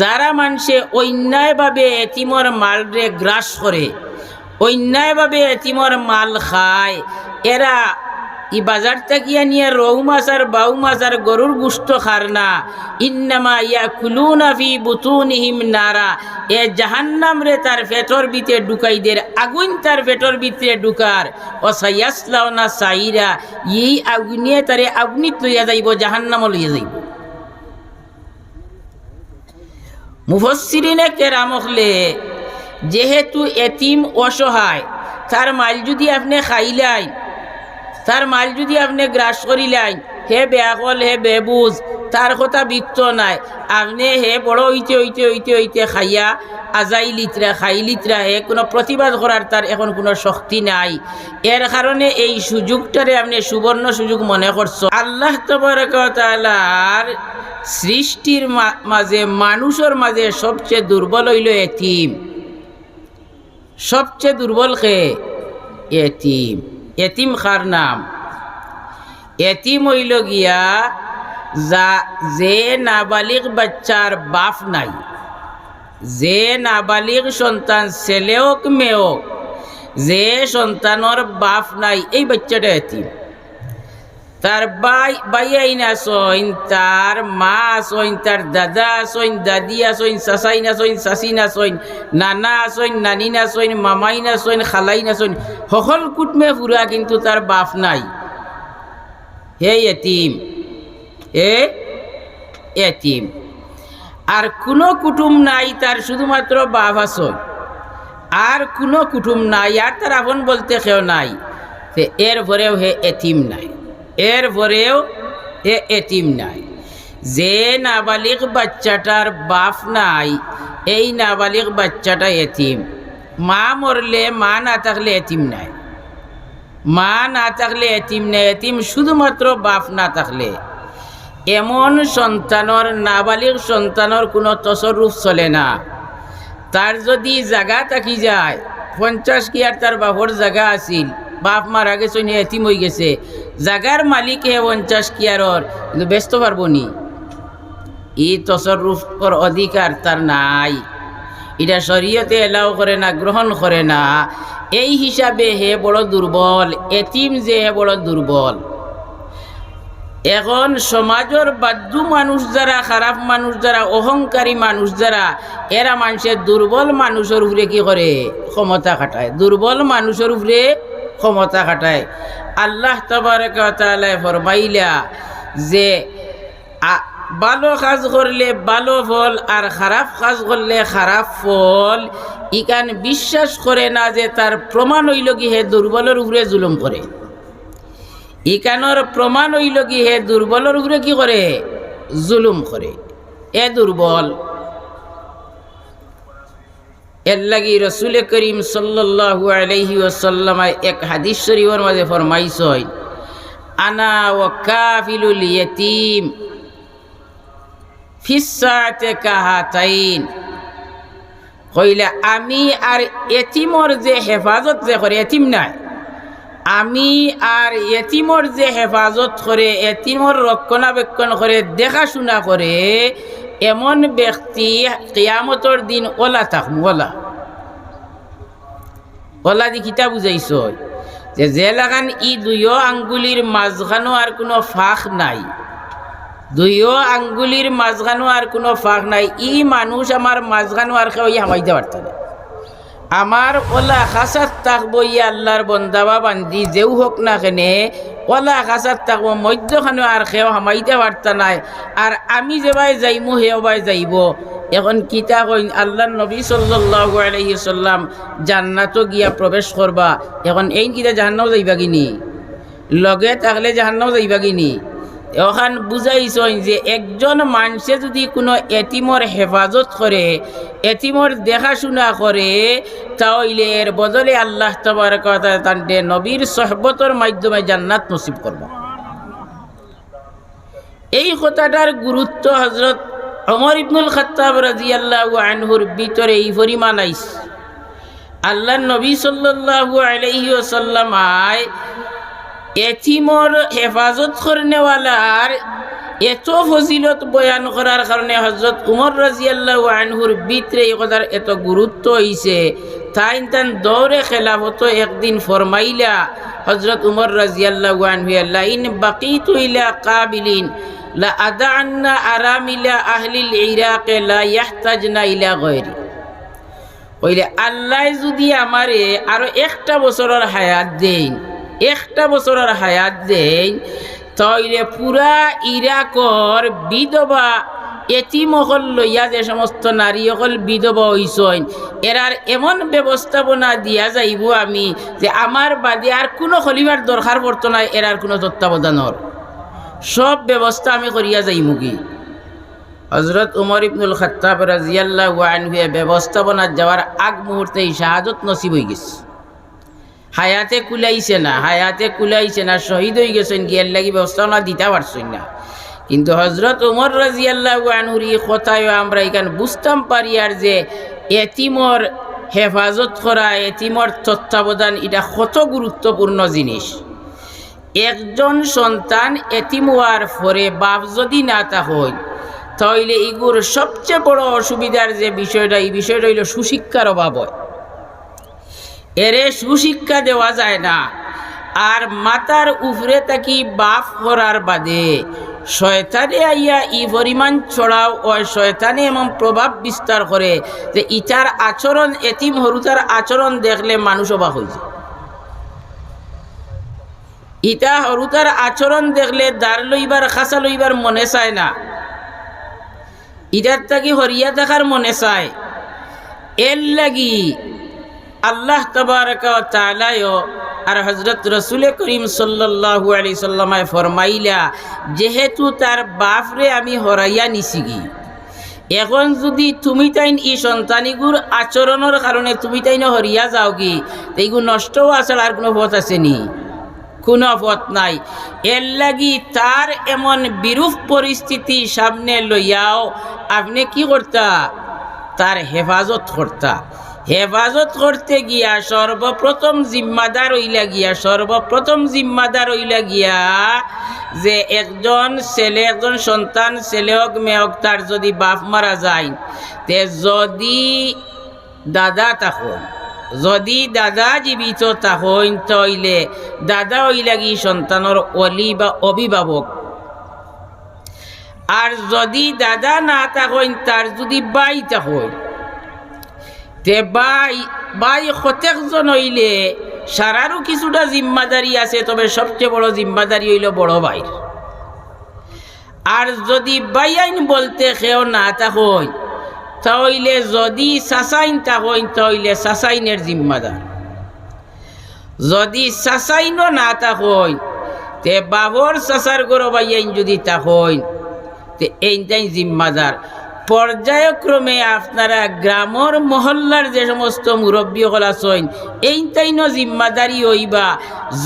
যারা মানুষে অন্যায়ভাবে এতিমর মালরে গ্রাস করে, অন্যায়ভাবে এতিমর মাল খায়, এরা ই বাজার থাকিয়া নিয়ে রৌ মাছ আর বাউ মাছ আর গরুর গুষ্ট খার না। ইন্নামা ইয়া কুলু কুলুনা ফি বুতুনিহিম নারা। এ জাহান্নাম রে তার পেটর ভিতরে ঢুকাই দের আগুন তার পেটর ঢুকার। ও সাইয়াসলাও না সাইরা। এই আগুনিয়ে তারে আগুনিত লইয়া যাইব জাহান্নাম লইয়া যাইব। মুফসিরিনে কেরাম হলে যেহেতু এতিম অসহায়, তার মাল যদি আপনি খাইলাই তার মাল যদি আপনি গ্রাস করিলাই হে বেয়াকল, হে বেবুজ তার কথা বিত্ত নাই। আপনি হে বড় হইতে হইতে হইতে হইতে খাইয়া আজাই লিতরা খাই লিতরা হে, কোনো প্রতিবাদ করার তার এখন কোনো শক্তি নাই। এর কারণে এই সুযোগটারে আপনি সুবর্ণ সুযোগ মনে করছ আল্লাহ তবরকার সৃষ্টির মাঝে মানুষের মাঝে সবচেয়ে দুর্বল হইল এতিম। সবচেয়ে দুর্বল খে এতিম। এতিম খার নাম? এতিম হইল গিয়া যা, যে নাবালিক বাচ্চার বাপ নাই। যে নাবালিক সন্তান ছেলে হোক, মেয়ে হোক, যে সন্তানের বাপ নাই, এই বাচ্চাটা এতিম। তার বাই বাই আইন আসইন তার মা আসইন তার দাদা আসইন দাদি আসইন চাচাইন আসইন চাচিন আসইন নানা আসইন নানিন আসইন মামাইন আসইন খালাইন আসইন সকল কুটমে ফুরা কিন্তু তার বাপ নাই। হে এতিম, এ এতিম। আর কোনো কুটুম নাই তার শুধুমাত্র বাপ আসই আর কোনো কুটুম নাই, আর তার আপন বলতে কেউ নাই। তে এর পরেও হে এতিম নাই। এর পরেও হে এতিম নাই। যে নাবালিক বাচ্চাটার বাপ নাই, এই নাবালিক বাচ্চাটা এতিম। মা মরলে, মা না থাকলে এতিম নাই। মা না থাকলে এতিম নাই এতিম, শুধুমাত্র বাপ না থাকলে। এমন সন্তানর নাবালিক সন্তানর কোনো তসরূপ চলে না। তার যদি জাগা থাকি যায়, পঞ্চাশ কি আর তার বাপর জাগা আছিল? বাপ মারা গেছে নি এতিম হয়ে গেছে। জাগার মালিক হে পঞ্চাশ কিয়ারর কিন্তু ব্যস্ত পারব নি। ই তসরূপর অধিকার তার নাই। এটা শরীয়তে এলাও করে না, গ্রহণ করে না। এই হিসাবে হে বড় দুর্বল, এতিম যে হে বড় দুর্বল। এখন সমাজের বাধ্য মানুষ যারা, খারাপ মানুষ যারা, অহংকারী মানুষ যারা, এরা মানুষের দুর্বল মানুষের উপরে কি করে? ক্ষমতা খাটায়। দুর্বল মানুষের উপরে ক্ষমতা খাটায়। আল্লাহ তবরকালায় ফরমাইলা যে ভালো কাজ করলে ভালো ফল, আর খারাপ কাজ করলে খারাপ ফল। ইকান বিশ্বাস করে না যে তার প্রমাণ হইল কি হে দুর্বলের উপরে জুলুম করে। ইকানোর প্রমাণ হইল কি হে দুর্বলের উপরে কি করে? জুলুম করে। এ দুর্বল। এর লাগি রসুল করিম সাল্লাল্লাহু আলাইহি ওয়াসাল্লামায় এক হাদিস শরীফের মাঝে ফরমাইছই আনা ওয়া কাফিলুল ইয়াতীম। ফিসাতে কাহাতাইন। কইলে, আমি আর এতিমর যে হেফাজত যে করে, এতিম নাই। আমি আর এতিমর যে হেফাজত করে, এতিমর রক্ষণাবেক্ষণ করে, দেখাশোনা করে, এমন ব্যক্তি কিয়ামতর দিন ওলা থাকমু, ওলা। ওলা দি কিতা বুঝাইছ যে লাগান ই দুইও আঙ্গুলির মাঝখানো আর কোনো ফাঁক নাই। দুইও আঙ্গুলির মাঝখানো আর কোনো ফাঁক নাই। ই মানুষ আমার মাঝখানো আর কেউ হামাইতে পারত না। আমার ওলা খাসাত থাকব ই আল্লাহর বন্দাবা বান্দি, যেও হোক না কেনে, ওলা খাসাত থাকব, মধ্যখানে আর খেও হামাইতে পারতা নাই। আর আমি যেবাই যাইমু হেওবাই যাইব। এখন কিতা কইন আল্লাহ নবী সাল্লাল্লাহু আলাইহি সাল্লাম জান্নাতও গিয়া প্রবেশ করবা। এখন এই কিতা জাহান্নাও যাইবা কিনি? লগে থাকলে জাহান্নাও যাইবা কিনি? এখন বুঝাইছই যে একজন মানুষে যদি কোনো এতিমর হেফাজত করে এতিমর দেখাশোনা করে তাহলে এর বদলে আল্লাহ তোমার কথা তান্ডে নবীর সহবতর মাধ্যমে জান্নাত নসিব করব এই কথাটার গুরুত্ব হজরত অমর ইবনুল খত্তাব রাজি আল্লাহ আনহুর ভিতরে এই পরিমাণ আইস আল্লাহ নবী সাল্লাল্লাহু আলাইহি এতিমর হেফাজত করনেওয়ালার এত ফজিলত বয়ান করার কারণে হজরত উমর রাজিয়াল্লাহ আনহুর ভিতরে এই কথার এত গুরুত্ব হইছে তাই তান দৌড়ে খেলাফত একদিন ফরমাইলা হজরত উমর রাজিয়াল্লাহ আনহু আল্লাহ ইন বাকিতু ইলা কাবিলিন, লা আদান্না আরামিলা আহলিল ইরাকে লা ইয়াহতাজনা ইলা গয়রি কইলে আল্লাহ যদি আমারে আরও একটা বছরের হায়াত দেন একটা বছরের হায়াত দেন তাইলে পুরা ইরাকর বিধবা এতিমহল লইয়া যে সমস্ত নারী অকল বিধবা হইসইন এরার এমন ব্যবস্থাপনা দিয়া যাইব আমি যে আমার বাদে আর কোনো খলিবার দরকার পড়তো না এরার কোনো তত্ত্বাবধানর সব ব্যবস্থা আমি করিয়া যাইমু কি? হজরত উমর ইবনুল খত্তাব রাজিয়াল্লাহ ওয়ানহুয়ে ব্যবস্থাপনা যাওয়ার আগ মুহূর্তে শাহাদত নসিব হয়ে গেছে। হায়াতে কুলাইছে না, হায়াতে কুলাইছে না, শহীদ হয়ে গেছেন গিয়ার লাগি ব্যবস্থাপনা দিতে পারছেন না। কিন্তু হজরত উমর রাজিয়াল্লাহ ওয়ানহুর এই কথায় আমরা এখানে বুঝতাম পারি আর যে এতিমর হেফাজত করা, এতিমর তত্ত্বাবধান, এটা কত গুরুত্বপূর্ণ জিনিস। একজন সন্তান এতিম হওয়ার পরে বাপ যদি না তা হয় তাহলে এগুর সবচেয়ে বড় অসুবিধার যে বিষয়টা, এই বিষয়টা হইল সুশিক্ষার অভাব হয়। এরে সুশিক্ষা দেওয়া যায় না। আর মাতার উপরে তাকি বাপ করার বাদে। শয়তানে আইয়া ই পরিমাণ ছড়াও ও শয়তানে এমন প্রভাব বিস্তার করে যে ইটার আচরণ, এতিম হরুতার আচরণ দেখলে মানুষ অবাক হয়েছে ইটা হরুতার আচরণ দেখলে দাঁড় লইবার খাসা লইবার মনে চায় না। ইটার তাকি হরিয়া দেখার মনে চায়। এর লাগি আল্লাহ তালায় আর হজরত রসুল করিম সাল্লাহু আলি সাল্লামায় ফরমাইলা, যেহেতু তার বাপরে আমি হরাইয়া নিছি কি? এখন যদি তুমি তাইন ই সন্তানিগুর আচরণের কারণে তুমি তাইন হরিয়া যাও কি এইগু নষ্টও আসার আর কোনো পথ আছে নি? কোনো পথ নাই। এর লাগি তার এমন বিরূপ পরিস্থিতি সামনে লইয়াও আপনি কি করতা? তার হেফাজত করতা। হেফাজত করতে গিয়া সর্বপ্রথম জিম্মাদার হইলা গিয়া, সর্বপ্রথম জিম্মাদার হইলা গিয়া যে একজন ছেলে, একজন সন্তান, ছেলে হোক, মেয়ে হোক, তার যদি বাপ মারা যায়, তে যদি দাদা তখন যদি দাদা জীবিত তখন তইলে দাদা হইলা গি সন্তানের অলি বা অভিভাবক। আর যদি দাদা না তখন তার যদি বাই তখন তে বাই বাই প্রত্যেকজন হইলে সারারও কিছুটা জিম্মাদারি আছে, তবে সবচেয়ে বড় জিম্মাদারি হইল বড় ভাই আর যদি বাইআইন বলতে কেউ না তখন তাহলে যদি সাসাইন তখন তাহলে সাসাইনের জিম্মাদার। যদি সাসাইনও না তখন তে বাবর সাসার বাইআইন যদি তখন তে এইটাই জিম্মাদার। পর্যায়ক্রমে আপনারা গ্রামর মহল্লার যে সমস্ত মুরব্বী আছেন এইটাইন জিম্মাদারি হইবা।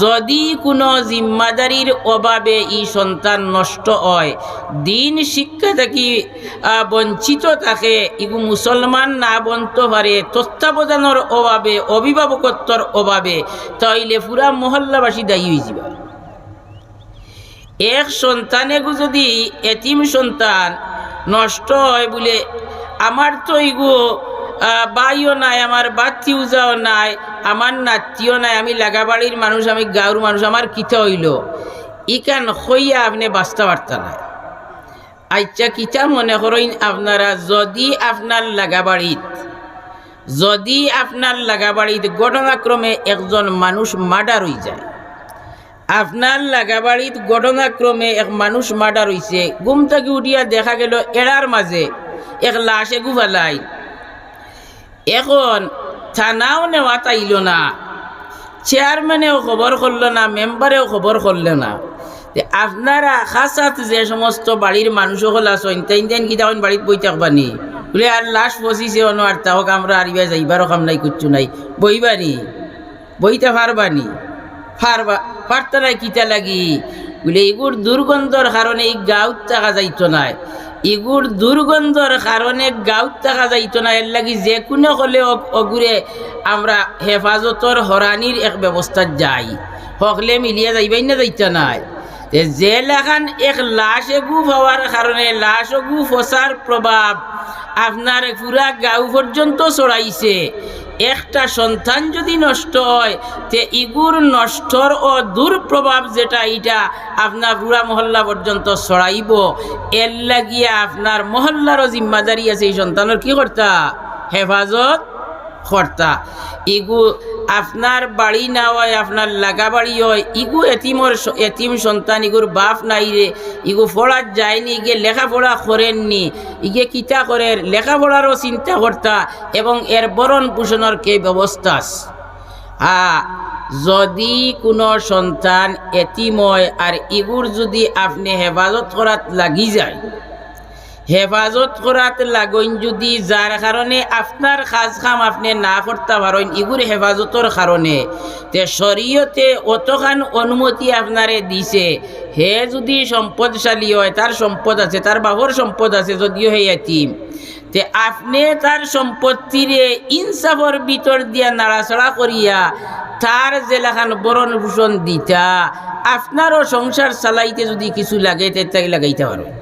যদি কোনো জিম্মাদারির অভাবে ই সন্তান নষ্ট হয়, দিন শিক্ষা থাকি বঞ্চিত থাকে, ইগু মুসলমান না বনতে পারে, তত্ত্বাবধানের অভাবে, অভিভাবকত্বর অভাবে, তাইলে পুরা মহল্লাবাসী দায়ী হয়ে যাবা এক সন্তানেগু যদি এতিম সন্তান নষ্ট হয় বলে, আমার তো এগু বাইও নাই, আমার বাচ্চি উজাও নাই, আমার নাতিও নাই, আমি লাগাবাড়ির মানুষ, আমি গাঁর মানুষ, আমার কিতা হইল? ইকান হইয়া আপনি বাঁচতে পারতা না আচ্ছা কিতা মনে করেন আপনারা, যদি আপনার লাগাবাড়িত, যদি আপনার লাগাবাড়িত, ঘটনাক্রমে একজন মানুষ মার্ডার হয়ে যায় আপনার লাগাবাড়িত ঘটনাক্রমে এক মানুষ মার্ডার হয়েছে ঘুম থেকে উঠিয়া দেখা গেল এড়ার মাঝে এক লাশে গুফালাই এখন থানাও নেওয়া তাইল না। চেয়ারম্যানেও খবর করল না মেম্বারেও খবর করল না। আপনারা খাসাত যে সমস্ত বাড়ির মানুষ হল আসেন তাই তেন কি তখন বাড়িতে বই থাকবানি বলে, আর লাশ পচিছে অন, আর তাহক আমরা আরিবা যাইবারও কাম নাই, কুচ্ছু নাই। বইবানি বইতে পারবানি পারবা পারত কিতা লাগি? বলে এগুর দুর্গন্ধর কারণে এই গাঁত থাকা যাইত নাই এগুর দুর্গন্ধর কারণে গাঁত থাকা যাইত না। এর লাগি যে কোনো হলে অগুরে আমরা হেফাজতর হরানির এক ব্যবস্থা যাই। হকলে মিলিয়া যাইবাই না যাইতা নাই। যে লেখান এক লাশ এগু হওয়ার কারণে লাশ এগু ফসার প্রভাব আপনার পুরা গাঁও পর্যন্ত ছড়াইছে একটা সন্তান যদি নষ্ট হয়, তে ইগুর নষ্টর ও দুর্প্রভাব যেটা, এটা আপনার রুড়া মহল্লা পর্যন্ত ছড়াইব। এর লাগিয়া আপনার মহল্লারও জিম্মাদারি আছে এই সন্তানের কি কর্তা? হেফাজত? কর্তা ইগু আপনার বাড়ি না হয়, আপনার লাগা বাড়ি হয়, ইগু এতিমর এতিম সন্তান, ইগুর বাপ নাই রে। ইগু পড়ার যায়নি, ইগে লেখাপড়া করেননি। ইগে কিতা করে? লেখাপড়ারও চিন্তা কর্তা এবং এর বরণ পোষণের কে ব্যবস্থা। হ্যাঁ যদি কোনো সন্তান এতিময় আর ইগুর যদি আপনি হেফাজত করাত লাগি যায় হেফাজত করাত লাগইন যদি যার কারণে আপনার কাজ কাম আপনি না করতে পারেন ইগুর হেফাজতর কারণে তে শরীয়তে অতখান অনুমতি আপনারে দিছে। হে যদি সম্পদশালী হয় তার সম্পদ আছে তার বাবর সম্পদ আছে, যদিও হে এতিম তে আপনি তার সম্পত্তিরে ইনসাফর ভিতর দিয়া নাড়াচড়া করিয়া তার জেলাখান বরণ ভূষণ দিতা। আপনারও সংসার চালাইতে যদি কিছু লাগে, তে তাই লাগাইতে পারবেন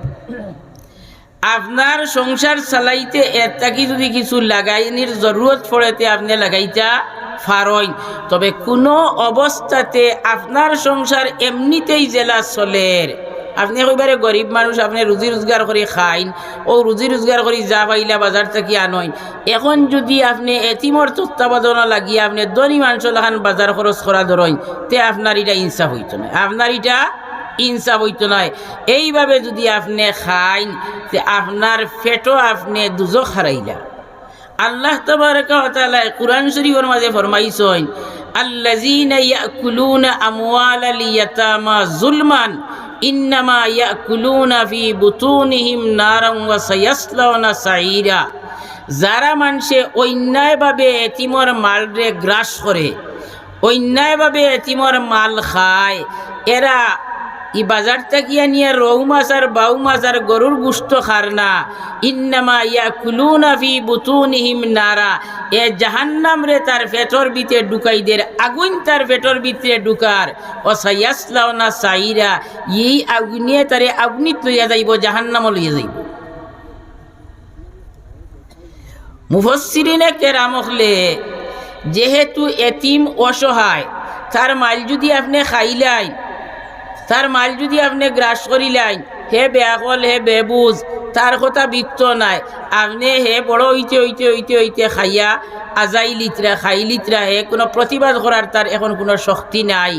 আপনার সংসার চালাইতে এর যদি কিছু লাগাইনির জরুরত পড়েতে আপনি লাগাইতা ফারইন তবে কোনো অবস্থাতে আপনার সংসার এমনিতেই জেলা চলের। আপনি কইবারে গরিব মানুষ, আপনি রুজি রোজগার করে খাইন, ও রুজি রোজগার করে যা পাইলা বাজার থেকে আনইন। এখন যদি আপনি এতিমর তত্ত্বাবধান লাগিয়ে আপনি ধনী মানুষ লাখান বাজার খরচ করা ধরইন তে আপনার এটা ইনসাফ হইতো না। আপনার এটা ইনসাফ হইতো নয় এইভাবে যদি আপনি খাইন, তে আপনার পেটও আপনি দুজো হারাইলা। আল্লাহ তবারকা ওয়া তাআলা কুরআন শরীফের মাঝে ফরমাইছেন, আল্লাযীনা ইয়াকুলুনা আমওয়ালাল ইয়াতামা যুলমান, ইন্নামা ইয়াকুলুনা ফি বুতুনিহিম নারান ওয়া সায়াসলাউনা সাঈরা। যারা মানুষে অন্যায়ভাবে এতিমর মালরে গ্রাস করে, অন্যায়ভাবে এতিমর মাল খায়, এরা ই বাজার থাকিয়া নিয়ে রৌ মাছ আর বাউ মাছ আর গরুর গুস্ত খার না। ইন্নামা ইয়া কুলুনা ফি বুতুনিহিম নারা। এ জাহান্নাম রে তার পেটর ভিতরে ঢুকাই দের আগুন তার পেটর ভিতরে ঢুকার। ও সাইয়াসলাও না সাইরা, এই আগুনিয়ে তারে আগুনিত লইয়া যাইব জাহান্নাম লইয়া যাইব। মুফসিরিনে কেরামখলে যেহেতু এতিম অসহায়, তার মাল যদি আপনি খাইলাই তার মাল যদি আপনি গ্রাস করিলাই হে বেয়াকল, হে বেবুজ, তার কথা বিক্ত নাই। আপনি হে বড় হইতে হইতে হইতে হইতে খাইয়া আজাই লিতরা, খাই লিতরা, হে, কোনো প্রতিবাদ করার তার এখন কোনো শক্তি নাই।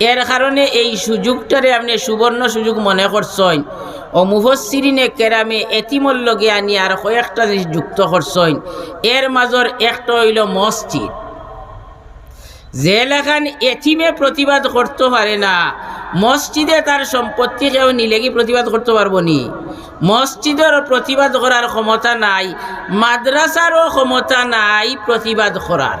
এর কারণে এই সুযোগটারে আপনি সুবর্ণ সুযোগ মনে করছেন। ও মুফসিরিনে কেরামে এতিমর আনি আর কয়েকটা জিনিস যুক্ত করছেন। এর মাজর একটা হইল মসজিদ। যে লেখান এথিমে প্রতিবাদ করতে পারে না। মসজিদে তার সম্পত্তি কেউ নিলে কি প্রতিবাদ করতে পারব নি? মসজিদের প্রতিবাদ করার ক্ষমতা নাই, মাদ্রাসারও ক্ষমতা নাই প্রতিবাদ করার।